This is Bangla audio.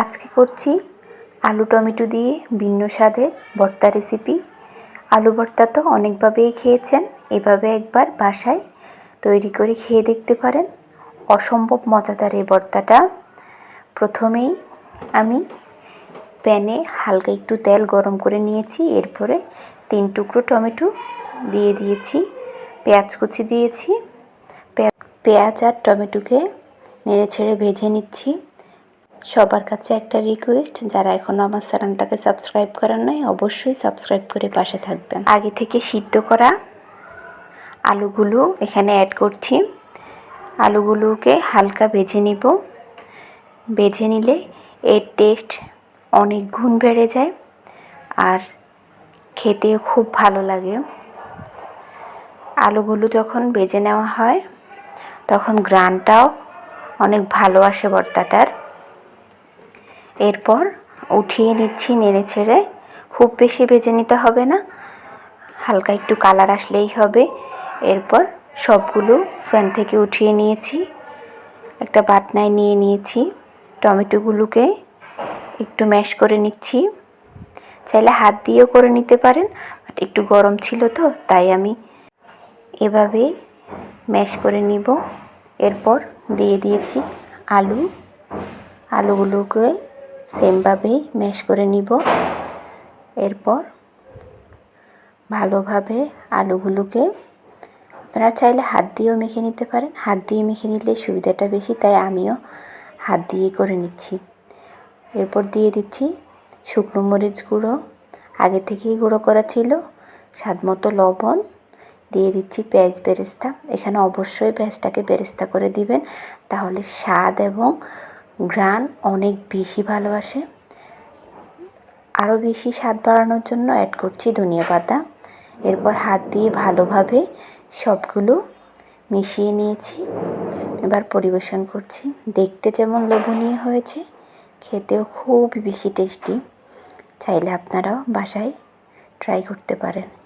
আজকে করছি আলু টমেটো দিয়ে ভিন্ন স্বাদের ভর্তা রেসিপি আলু ভর্তা তো অনেকভাবেই খেয়েছেন, এভাবে একবার বাসায় তৈরি করে খেয়ে দেখতে পারেন। অসম্ভব মজাদার এই ভর্তাটা। প্রথমেই আমি প্যানে হালকা একটু তেল গরম করে নিয়েছি, এরপরে তিন টুকরো টমেটো দিয়ে দিয়েছি, পেঁয়াজ কুচি দিয়েছি। পেঁয়াজ আর টমেটোকে নেড়ে ছেড়ে ভেজে নিচ্ছি। সবার কাছে একটা রিকোয়েস্ট যারা এখনও আমার চ্যানেলটাকে সাবস্ক্রাইব করেন নাই, অবশ্যই সাবস্ক্রাইব করে পাশে থাকবেন। আগে থেকে সিদ্ধ করা আলুগুলো এখানে অ্যাড করছি। আলুগুলোকে হালকা ভেজে নিব। ভেজে নিলে এর টেস্ট অনেক গুণ বেড়ে যায় আর খেতেও খুব ভালো লাগে। আলুগুলো যখন ভেজে নেওয়া হয়, তখন গ্রানটাও অনেক ভালো আসে ভর্তাটার এরপর উঠিয়ে নিচ্ছি নেড়ে ছেড়ে। খুব বেশি ভেজে নিতে হবে না। হালকা একটু কালার আসলেই হবে। এরপর সবগুলো ফ্যান থেকে উঠিয়ে নিয়েছি। একটা বাটনায় নিয়ে নিয়েছি। টমেটোগুলোকে একটু ম্যাশ করে নিচ্ছি। চাইলে হাত দিয়েও করে নিতে পারেন, বাট একটু গরম ছিল তো, তাই আমি এভাবে ম্যাশ করে নিব। এরপর দিয়ে দিয়েছি আলু। আলুগুলোকে সেমভাবেই ম্যাশ করে নিব। এরপর ভালোভাবে আলুগুলোকে আপনারা চাইলে হাত দিয়েও মেখে নিতে পারেন। হাত দিয়ে মেখে নিলে সুবিধাটা বেশি, তাই আমিও হাত করে নিচ্ছি। এরপর দিয়ে দিচ্ছি শুকনো মরিচ গুঁড়ো, আগে থেকেই গুঁড়ো করা ছিল, স্বাদ মতো লবণ, দিয়ে দিচ্ছি পেঁয়াজ বেরেস্তা। এখানে অবশ্যই পেঁয়াজটাকে বেরেস্তা করে দিবেন, তাহলে স্বাদ এবং ঘ্রাণ অনেক বেশি ভালোবাসে। আরও বেশি স্বাদ বাড়ানোর জন্য অ্যাড করছি ধনিয়া পাতা। এরপর হাত দিয়ে ভালোভাবে সবগুলো মিশিয়ে নিয়েছি। এবার পরিবেশন করছি। দেখতে যেমন লোভনীয় হয়েছে, খেতেও খুব বেশি টেস্টি চাইলে আপনারাও বাসায় ট্রাই করতে পারেন।